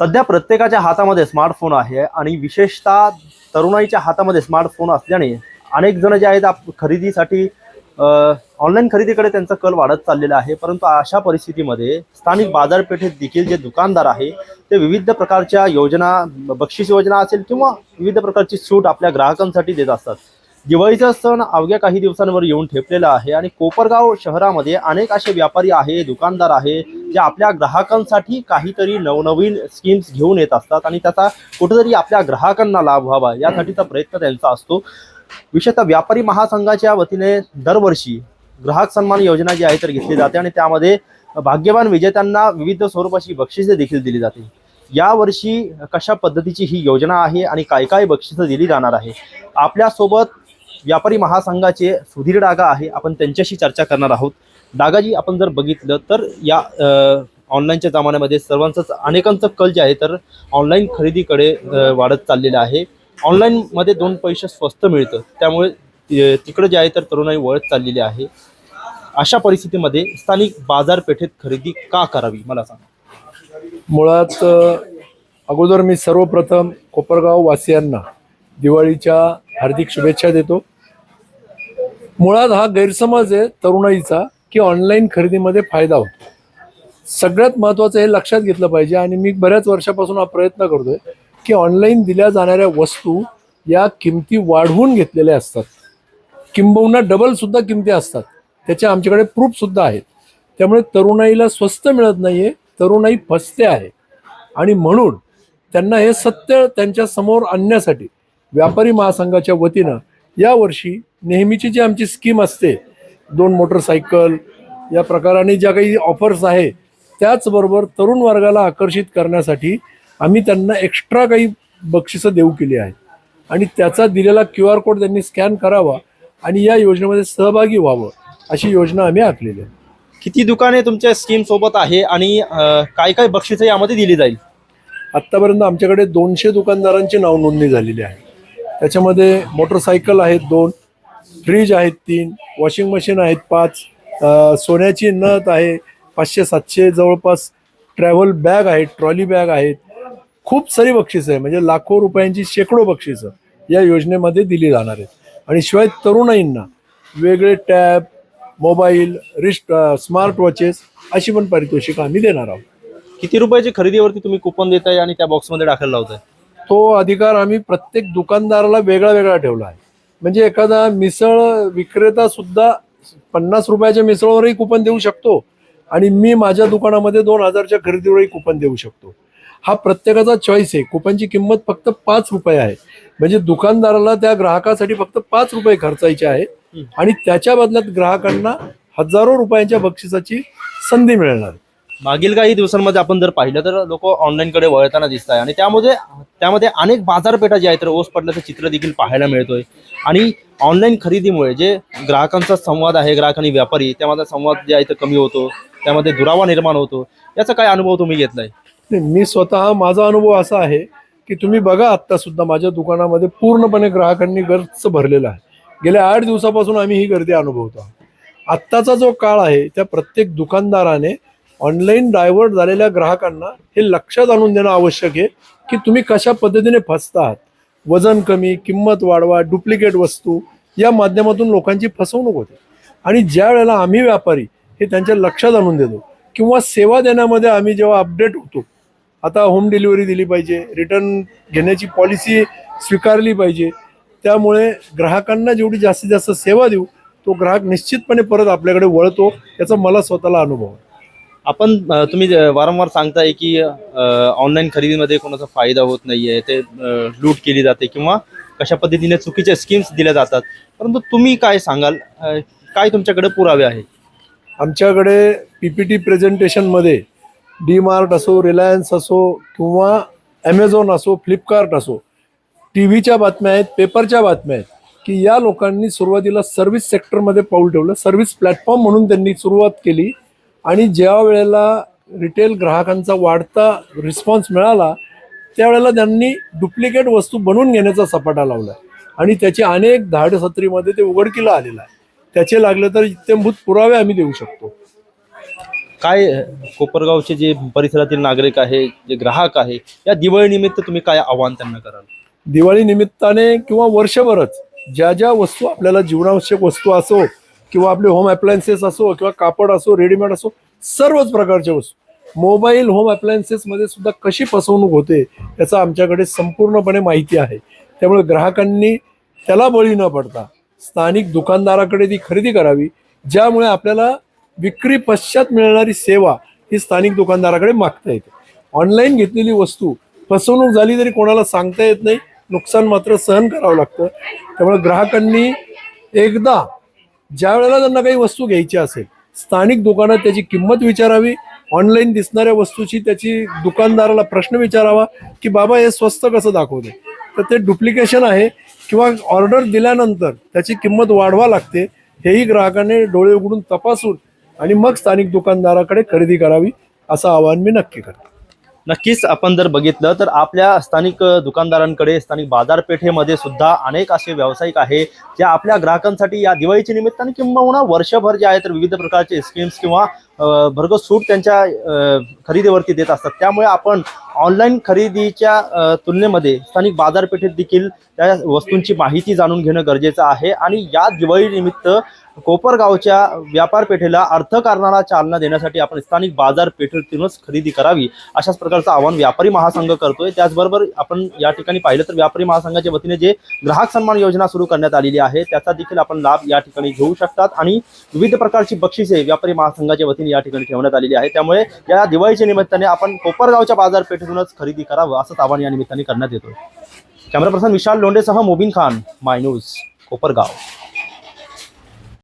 सध्या प्रत्येकाच्या हातामध्ये स्मार्टफोन आहे आणि विशेषतः तरुणाईच्या हातामध्ये स्मार्टफोन असल्याने अनेक जण जे आहेत आप- खरेदीसाठी ऑनलाईन खरेदीकडे त्यांचा कल वाढत चाललेला आहे. परंतु अशा परिस्थितीमध्ये स्थानिक बाजारपेठेत देखील जे दुकानदार आहे ते विविध प्रकारच्या योजना बक्षीस योजना असेल किंवा विविध प्रकारची सूट आपल्या ग्राहकांसाठी देत असतात. दिवाळीचा सण अवघ्या काही दिवसांवर येऊन ठेपलेला आहे आणि कोपरगाव शहरामध्ये अनेक असे व्यापारी आहे दुकानदार आहे जे आपल्या ग्राहकांसाठी काहीतरी नवनवीन स्कीम्स घेऊन येत असतात आणि त्याचा कुठेतरी आपल्या ग्राहकांना लाभ व्हावा यासाठीचा प्रयत्न त्यांचा असतो. विशेषतः व्यापारी महासंघाच्या वतीने दरवर्षी ग्राहक सन्मान योजना जी आहे तर घेतली जाते आणि त्यामध्ये भाग्यवान विजेत्यांना विविध स्वरूपाची बक्षिसे देखील दिली जाते. यावर्षी कशा पद्धतीची ही योजना आहे आणि काय काय बक्षिसं दिली जाणार आहे? आपल्यासोबत व्यापारी महासंघाचे सुधीर डागा आहे. आपण त्यांच्याशी चर्चा करणार आहोत. डागाजी आपण जर बघितलं तर या ऑनलाईनच्या जमान्यामध्ये सर्वांचंच अनेकांचं कल जे आहे तर ऑनलाईन खरेदीकडे वाढत चाललेलं आहे. ऑनलाईनमध्ये दोन पैसे स्वस्त मिळतं. त्यामुळे तिकडे तिकडं जे आहे तर तरुणाई वळत चाललेली आहे. अशा परिस्थितीमध्ये स्थानिक बाजारपेठेत खरेदी का करावी? मला सांगा. मुळात अगोदर मी सर्वप्रथम कोपरगाव वासियांना दिवाळीच्या हार्दिक शुभेच्छा देतो. मुळात हा गैरसमज आहे तरुणाईचा की ऑनलाईन खरेदीमध्ये फायदा होतो. सगळ्यात महत्त्वाचं हे लक्षात घेतलं पाहिजे आणि मी बऱ्याच वर्षापासून हा प्रयत्न करतोय की ऑनलाईन दिल्या जाणाऱ्या वस्तू या किमती वाढवून घेतलेल्या असतात. किंबहुना डबल सुद्धा किमती असतात. त्याचे आमच्याकडे प्रूफ सुद्धा आहेत. त्यामुळे तरुणाईला स्वस्त मिळत नाहीये तरुणाई फसते आहे. आणि म्हणून त्यांना हे सत्य त्यांच्यासमोर आणण्यासाठी व्यापारी महासंघाच्या वतीनं यावर्षी नेहमीची जी आमची स्कीम असते दोन मोटरसायकल या प्रकाराने ज्या काही ऑफर्स आहे त्याचबरोबर तरुण वर्गाला आकर्षित करण्यासाठी आम्ही त्यांना एक्स्ट्रा काही बक्षिसं देऊ केली आहेत. आणि त्याचा दिलेला क्यू आर कोड त्यांनी स्कॅन करावा आणि या योजनेमध्ये सहभागी व्हावं अशी योजना आम्ही आखलेली आहे. किती दुकाने तुमच्या स्कीम सोबत आहे आणि काय काय बक्षिसं यामध्ये दिली जाईल? आत्तापर्यंत आमच्याकडे दोनशे दुकानदारांची नाव नोंदणी झालेली आहे. त्याच्यामध्ये मोटरसायकल आहेत दोन फ्रीज आहेत तीन वॉशिंग मशीन आहेत पाच सोन्याची नथ आहे पाचशे सातशे जवळपास ट्रॅव्हल बॅग आहेत ट्रॉली बॅग आहेत. खूप सारी बक्षिसं आहे म्हणजे लाखो रुपयांची शेकडो बक्षिसं या योजनेमध्ये दिली जाणार आहेत. आणि शिवाय तरुणाईंना वेगळे tab mobile wrist smart watches अशी पण पारितोषिक आम्ही देणार आहोत. किती रुपयाची खरेदीवरती तुम्ही कुपन देताय आणि त्या बॉक्समध्ये दाखल लावताय? तो अधिकार आम्ही प्रत्येक दुकानदाराला वेगळा वेगळा ठेवला आहे. म्हणजे एखादा मिसळ विक्रेता सुद्धा पन्नास रुपयाच्या मिसळवरही कुपन देऊ शकतो आणि मी माझ्या दुकानामध्ये दोन हजारच्या खरेदीवरही कुपन देऊ शकतो. हा प्रत्येकाचा चॉईस आहे. कुपनची किंमत फक्त पाच रुपये आहे. म्हणजे दुकानदाराला त्या ग्राहकासाठी फक्त पाच रुपये खर्चायचे आहेत आणि त्याच्या बदल्यात ग्राहकांना हजारो रुपयांच्या बक्षिसाची संधी मिळणार आहे. मागील काही दिवसांमध्ये आपण जर पाहिलं तर लोक ऑनलाईन कडे वळताना दिसत आहे आणि त्यामध्ये त्यामध्ये अनेक बाजारपेठा ज्या आहेत तर ओस पडल्याचं चित्र देखील पाहायला मिळतोय. आणि ऑनलाईन खरेदीमुळे जे ग्राहकांचा संवाद आहे ग्राहक आणि व्यापारी त्यामध्ये संवाद जे आहे तर कमी होतो. त्यामध्ये दुरावा निर्माण होतो. याचा काय अनुभव तुम्ही घेतलाय? मी स्वतः माझा अनुभव असा आहे की तुम्ही बघा आत्ता सुद्धा माझ्या दुकानामध्ये पूर्णपणे ग्राहकांनी गर्च भरलेला आहे. गेल्या आठ दिवसापासून आम्ही ही गर्दी अनुभवतो आत्ताचा जो काळ आहे त्या प्रत्येक दुकानदाराने ऑनलाईन डायव्हर्ट झालेल्या ग्राहकांना हे लक्षात आणून देणं आवश्यक आहे की तुम्ही कशा पद्धतीने फसता आहात वजन कमी किंमत वाढवा डुप्लिकेट वस्तू या माध्यमातून लोकांची फसवणूक होते. आणि ज्या वेळेला आम्ही व्यापारी हे त्यांच्या लक्षात आणून देतो किंवा सेवा देण्यामध्ये आम्ही जेव्हा अपडेट होतो आता होम डिलिव्हरी दिली पाहिजे रिटर्न घेण्याची पॉलिसी स्वीकारली पाहिजे त्यामुळे ग्राहकांना जेवढी जास्तीत जास्त सेवा देऊ तो ग्राहक निश्चितपणे परत आपल्याकडे वळतो याचा मला स्वतःला अनुभव आहे. आपण तुम्ही वारंवार सांगताय की ऑनलाईन खरेदीमध्ये कोणाचा फायदा होत नाहीये ते लूट केली जाते किंवा कशा पद्धतीने चुकीच्या स्कीम्स दिल्या जातात. परंतु तुम्ही काय सांगाल? काय तुमच्याकडे पुरावे आहेत? आमच्याकडे पी पी टी प्रेझेंटेशनमध्ये डी मार्ट असो रिलायन्स असो किंवा ॲमेझॉन असो फ्लिपकार्ट असो टी व्हीच्या बातम्या आहेत पेपरच्या बातम्या आहेत की या लोकांनी सुरुवातीला सर्व्हिस सेक्टरमध्ये पाऊल ठेवलं. सर्व्हिस प्लॅटफॉर्म म्हणून त्यांनी सुरुवात केली. आणि ज्या वेळेला रिटेल ग्राहकांचा वाढता रिस्पॉन्स मिळाला त्यावेळेला त्यांनी डुप्लिकेट वस्तू बनवून घेण्याचा सपाटा लावला. आणि त्याची अनेक धाडसत्रीमध्ये ते उघडकीला आलेलं आहे. त्याचे लागले तर इत्यंभूत पुरावे आम्ही देऊ शकतो. काय कोपरगावचे जे परिसरातील नागरिक आहे जे ग्राहक आहे या दिवाळीनिमित्त तुम्ही काय आव्हान त्यांना कराल? दिवाळी निमित्ताने किंवा वर्षभरच ज्या ज्या वस्तू आपल्याला जीवनावश्यक वस्तू असो किंवा आपले होम अप्लायन्सेस असो किंवा कापड असो रेडीमेड असो सर्वच प्रकारच्या वस्तू. मोबाईल होम अप्लायन्सेसमध्ये सुद्धा कशी फसवणूक होते याचा आमच्याकडे संपूर्णपणे माहिती आहे. त्यामुळे ग्राहकांनी त्याला बळी न पडता स्थानिक दुकानदाराकडे ती खरेदी करावी ज्यामुळे आपल्याला विक्री पश्चात मिळणारी सेवा ही स्थानिक दुकानदाराकडे मागता येते. ऑनलाईन घेतलेली वस्तू फसवणूक झाली तरी कोणाला सांगता येत नाही नुकसान मात्र सहन करावं लागतं. त्यामुळे ग्राहकांनी एकदा ज्या वेळेला त्यांना काही वस्तू घ्यायची असेल स्थानिक दुकानात त्याची किंमत विचारावी ऑनलाईन दिसणाऱ्या वस्तूची त्याची दुकानदाराला प्रश्न विचारावा की बाबा हे स्वस्त कसं दाखवते तर ते डुप्लिकेशन आहे किंवा ऑर्डर दिल्यानंतर त्याची किंमत वाढवा लागते हेही ग्राहकाने डोळे उघडून तपासून आणि मग स्थानिक दुकानदाराकडे खरेदी करावी असं आवाहन मी नक्की करतो. नक्कीच आपण जर बघितलं तर आपल्या स्थानिक दुकानदारांकडे स्थानिक बाजारपेठेमध्ये सुद्धा अनेक असे व्यावसायिक आहे जे आपल्या ग्राहकांसाठी या दिवाळीच्या निमित्ताने किंवा वर्षभर जे आहे तर विविध प्रकारचे स्कीम्स किंवा अ, भरघोस सूट त्यांच्या खरेदीवरती देत असतात. त्यामुळे आपण ऑनलाईन खरेदीच्या तुलनेमध्ये स्थानिक बाजारपेठेत देखील त्या वस्तूंची माहिती जाणून घेणं गरजेचं आहे. आणि या दिवाळीनिमित्त कोपरगावच्या व्यापारपेठेला अर्थकारणाला चालना देण्यासाठी आपण स्थानिक बाजारपेठेतूनच खरेदी करावी अशाच प्रकारचं आवाहन व्यापारी महासंघ करतोय. त्याचबरोबर आपण या ठिकाणी पाहिलं तर व्यापारी महासंघाच्या वतीने जे ग्राहक सन्मान योजना सुरू करण्यात आलेली आहे त्याचा देखील आपण लाभ या ठिकाणी घेऊ शकतात. आणि विविध प्रकारची बक्षिसे व्यापारी महासंघाच्या वतीने या ठिकाणी ठेवण्यात आलेली आहे. त्यामुळे या दिवाळीच्या निमित्ताने आपण कोपरगावच्या बाजारपेठेत बाजारपेठेतूनच खरेदी करावं असंच आवाहन या निमित्ताने करण्यात येतोय. कॅमेरा पर्सन विशाल लोंढेसह मोबिन खान माय न्यूज कोपरगाव.